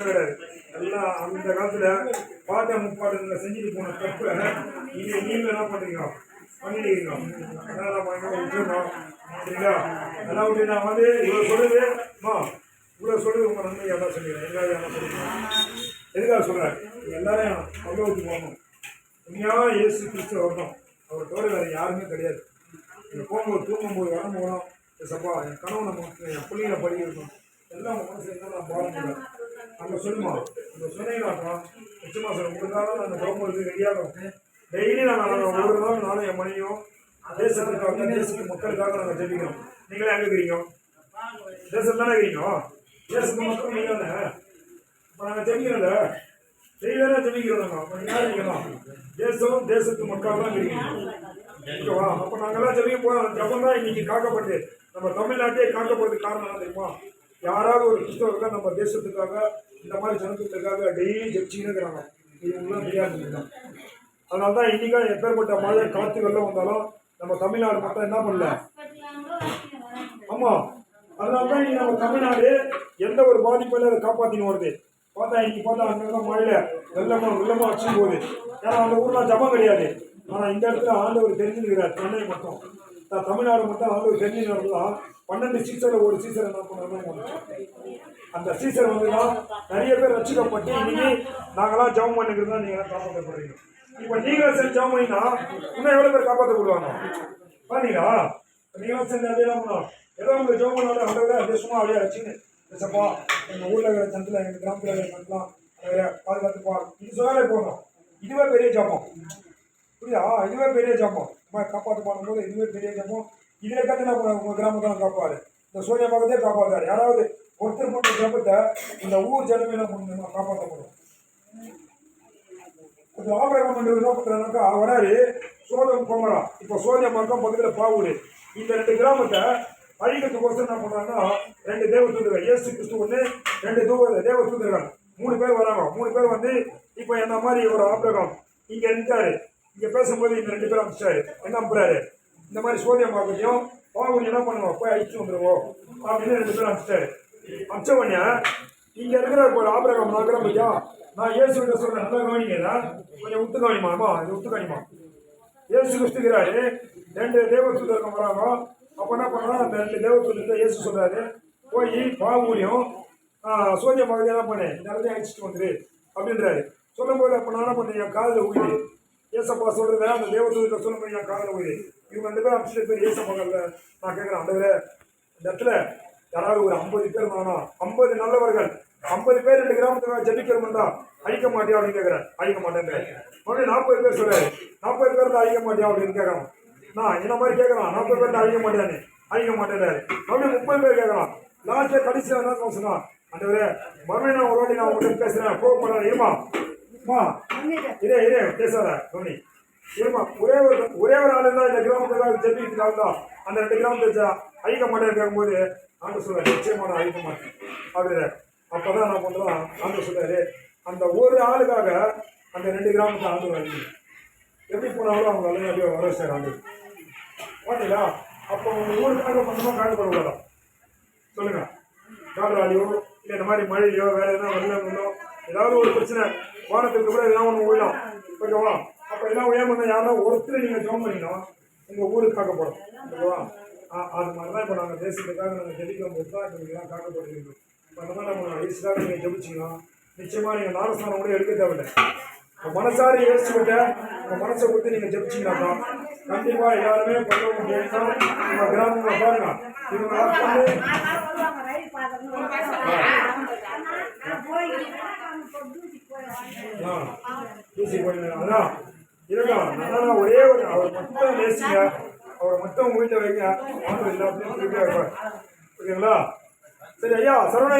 கிடையாது எல்லாம் அந்த காலத்துல பாட்ட முப்பாட்டங்களை செஞ்சுட்டு போன தப்ப நீங்க நீங்க என்ன பண்றீங்க? பண்ணிடுறீங்க அதனால நம்ம சரிங்களா? அதெல்லாம் நான் வந்து இவ்வளவு சொல்லுது. இவ்வளவு சொல்லுது உங்க நன்மை எல்லாம் சொல்லிடுறேன் எல்லாம் என்ன சொல்லுங்க எதுக்காக சொல்றேன் எல்லாரையும் பகவத்துக்கு போகணும். உண்மையாக இயேசு கிறிஸ்து வரணும். அவர் தவிர வேறு யாருமே கிடையாது. நீங்கள் போகும்போது தூங்கும்போது வரம் போகணும். சப்பா என் கனவு நம்ம என் பிள்ளைங்களை படிக்கணும் எல்லாம் மனசு என்ன நான் பாடம் அங்கே சொல்லுமா அங்கே சொன்னீங்களாப்பா நிச்சயமா சார் உங்களுக்காக நாங்கள் கவர்மெண்ட் ரெடியாக இருக்கேன். டெய்லி நாங்கள் நானும் ஒரு நாள் நானும் என் மனைவியும் தேசத்துக்காக தேசத்து மக்களுக்காக நாங்கள் ஜெபிக்கிறோம். நீங்களே எங்கே இருக்கிறீங்க தேசத்துல தானே இருக்கிறீங்க? தேசத்து மக்கள் நீங்கள் தானே இப்போ நாங்கள் ஜெபிக்கிறோம்ல. செய்தானே ஜெபிக்கிறோம் நாங்கள் அப்போ யார் இருக்கலாம் தேசம் தேசத்து மக்கள் தான் இருக்கிறீங்க. ஓகேவா? அப்போ நாங்கள்லாம் ஜெபிக்க போகிறோம் ஜபம் தான் இன்னைக்கு காக்கப்பட்டு நம்ம தமிழ்நாட்டே காக்கப்படுறதுக்கு காரணம் தெரியுமா? யாராவது ஒரு கிறிஸ்தவர்கள் நம்ம தேசத்துக்காக இந்த மாதிரி ஜனத்துக்காக டெய்லி ஜெபிச்சுன்னு இருக்கிறாங்க. இவங்களாம் தெரியாது தான் அதனால தான் இன்றைக்கா எப்பேற்பட்ட மழை காற்று வெள்ளம் வந்தாலும் நம்ம தமிழ்நாடு மட்டும் என்ன பண்ணல? ஆமாம் அதனால தான் இன்னைக்கு நம்ம தமிழ்நாடு எந்த ஒரு பாதிப்பும் இல்லாத காப்பாற்றின்னு வருது. பார்த்தா இன்னைக்கு பார்த்தா அங்கங்க மழையில வெள்ளமா வெள்ளமா அடிச்சு போகுது. ஏன்னா அந்த ஊர்லாம் ஜபம் கிடையாது. ஆனா இந்த இடத்துல ஆண்டவர் தெரிஞ்சுக்கிறார் சென்னை மட்டும். நான் தமிழ்நாடு மட்டும் ஆண்டவர் தெரிஞ்சுக்கிறதா பன்னெண்டு சீசர்ல ஒரு சீசர் என்ன பண்ணாங்க அந்த சீசர் வந்துதான் நிறைய பேர் ரசிக்கப்பட்டு இன்னைக்கு நாங்களாம் ஜவம் பண்ணிக்கிறது தான் நீங்க காப்பாற்றப்படுறீங்க இப்போ நீங்களும் சரி ஜவம் பண்ணினா இன்னும் எவ்வளவு பேர் காப்பாற்றப்படுவாங்க பாருங்களா நீங்களும் சரி அதே தான் பண்ணலாம். ஏதோ உங்க ஜவம் பண்ணாலும் அந்த விட அப்படியே சும்மா அப்படியே வச்சுன்னு சப்பா எங்கள் ஊரில் இருக்கிற சந்தில் எங்கள் கிராமத்தில் இருக்கிற சந்தலாம் பாதுகாத்துப்பா இது சொன்னாலே போதும் இதுவே பெரிய ஜபம் புரியுதா? இதுவே பெரிய ஜாபம் நம்ம காப்பாற்ற பண்ணும்போது இதுவே பெரிய ஜபம் இதில் கற்றுனா உங்கள் கிராமத்தான் காப்பாரு இந்த சூரிய பக்கத்தே காப்பாற்றாரு யாராவது ஒருத்தர் போட்ட கிராமத்தை இந்த ஊர் ஜனமே என்ன பண்ணணும் காப்பாற்ற முடியும். இந்த ஆபரகம் பண்ணுறது என்ன வராரு சோதம் குமரா. இப்போ சோதிய மக்கம் பக்கத்தில் பாவூர். இந்த ரெண்டு கிராமத்தை அழிக்கிறதுக்கோசம் என்ன பண்ணுறாங்கன்னா ரெண்டு தேவ தூதர்கள் இயேசு கிறிஸ்து ஒன்று ரெண்டு தூவ தேவ மூணு பேர் வராங்க. மூணு பேர் வந்து இப்போ என்ன மாதிரி ஒரு ஆபரகம்? இங்கே இருந்தாரு இங்கே பேசும்போது இந்த ரெண்டு பேரும் அனுப்பிச்சாரு என்ன அனுப்புறாரு இந்த மாதிரி சோதியம் மார்க்கத்தையும் பாவூர் என்ன பண்ணுவோம்? போய் அழிச்சு வந்துடுவோம் அப்படின்னு ரெண்டு பேரும் அனுப்பிச்சாரு அனுப்பிச்ச உடனே இருக்கிற ஒரு ஆபிரகம் நாக்கிறோம் பையா. நான் ஏசு கிட்ட சொல்றேன். நல்லா கவனிங்கன்னா கொஞ்சம் உத்து கவனிமாமா. இது உத்து கவனிமா ஏசு கிறிஸ்துக்கிறாரு ரெண்டு தேவதூதர்கள் வராங்க. அப்போ என்ன பண்ணலாம் அந்த ரெண்டு தேவத்துல ஏசு சொல்றாரு போய் பாவூரியம் சோதியம் மகன் என்ன பண்ணேன் இந்த இடத்தையும் அழிச்சிட்டு வந்துரு. அப்படின்றாரு. சொல்லும்போது அப்போ நான் என்ன பண்ணேன்? என் காதில் ஊழி ஏசப்பா சொல்றத அந்த தேவதூதர்கிட்ட சொல்ல நான் காதில் உயிர் இவங்க ரெண்டு பேரும் அமிச்சிட்டு பேர் ஏச நான் கேட்குறேன் அந்த இந்த இடத்துல யாராவது ஒரு ஐம்பது பேர் தானா ஐம்பது நல்லவர்கள் ஐம்பது பேர் ரெண்டு கிராமத்துக்கு ஜபிக்கிறோம்டா அழிக்க மாட்டியா அப்படின்னு கேட்குறேன். அழிக்க மாட்டேன் மறுபடியும் நாற்பது பேர் சொல்றாரு நாற்பது பேர் தான் அழிக்க மாட்டியா அப்படின்னு கேட்கறான். நான் என்ன மாதிரி கேட்குறான்? நாற்பது பேர் அழிக்க மாட்டேன்னு அழிக்க மாட்டேன் மறுபடியும் முப்பது பேர் கேட்குறான். லாஸ்ட்ல கடைசியாக என்ன சொன்னான்? அந்த மறுபடியும் நான் ஒரு வாட்டி நான் உங்கள்கிட்ட பேசுகிறேன் கோவப்படுறேன் ஏமா அம்மா இதே இதே பேசாத தோனி இருமா ஒரே ஒரு ஒரே ஒரு ஆள் இருந்தால் இந்த கிராமத்துக்காக ஜெபிக்கிறதுக்காக தான் அந்த ரெண்டு கிராமத்தை அழிக்க மாட்டேன் கேட்கும்போது ஆண்டு சொல்ல நிச்சயமா நான் அழிக்க மாட்டேன் அப்படின்னு அப்பதான் நான் பண்றோம் ஆண்டு சொல்றாரு. அந்த ஒரு ஆளுக்காக அந்த ரெண்டு கிராமத்தை ஆண்டு அழிங்க எப்படி போனாலும் அவங்க அழகு அப்படியே வர சார் ஆண்டு ஓகேங்களா அப்போ உங்க ஊருக்காக பண்ணணும் காயப்படக்கூடாதா சொல்லுங்க. காதலாலியோ இல்லை இந்த மாதிரி மழையிலையோ வேற எதுனா வெள்ளம் வெள்ளம் ஏதாவது ஒரு பிரச்சனை வானத்துக்கு கூட எதாவது ஒன்று உயிரும் ஓகேவா அப்போ எல்லாம் பண்ண யாராவது ஒருத்தர் நீங்கள் ஜோம் பண்ணிக்கலாம் உங்கள் ஊருக்கு காக்கப்படும் ஓகேவா ஆ அது மாதிரி தான் இப்போ நாங்கள் தேசத்துக்காக நாங்கள் ஜெபிக்கும் போது தான் இப்போ இதெல்லாம் காக்கப்படுகிறோம் இப்போ அந்த மாதிரி நம்ம வயசுக்காக நீங்கள் ஜெபிச்சிங்கன்னா நிச்சயமாக நீங்கள் நாரஸ்தானம் கூட எடுக்க தேவையில்லை இப்போ மனசார யோசிச்சு விட்ட உங்கள் மனசை கொடுத்து நீங்கள் ஜெபிச்சிங்கன்னா கண்டிப்பாக எல்லாருமே பண்ண முடியும்னா நம்ம கிராமங்களை பாருங்க இவங்க வந்து போடுங்க அதான் ஒரே ஒரு அவர் மட்டும் நேசிங்க அவரை மட்டும் வீட்டில் வைங்க. ஆண்டு எல்லாத்தையும் ஓகேங்களா? சரி ஐயா சரவண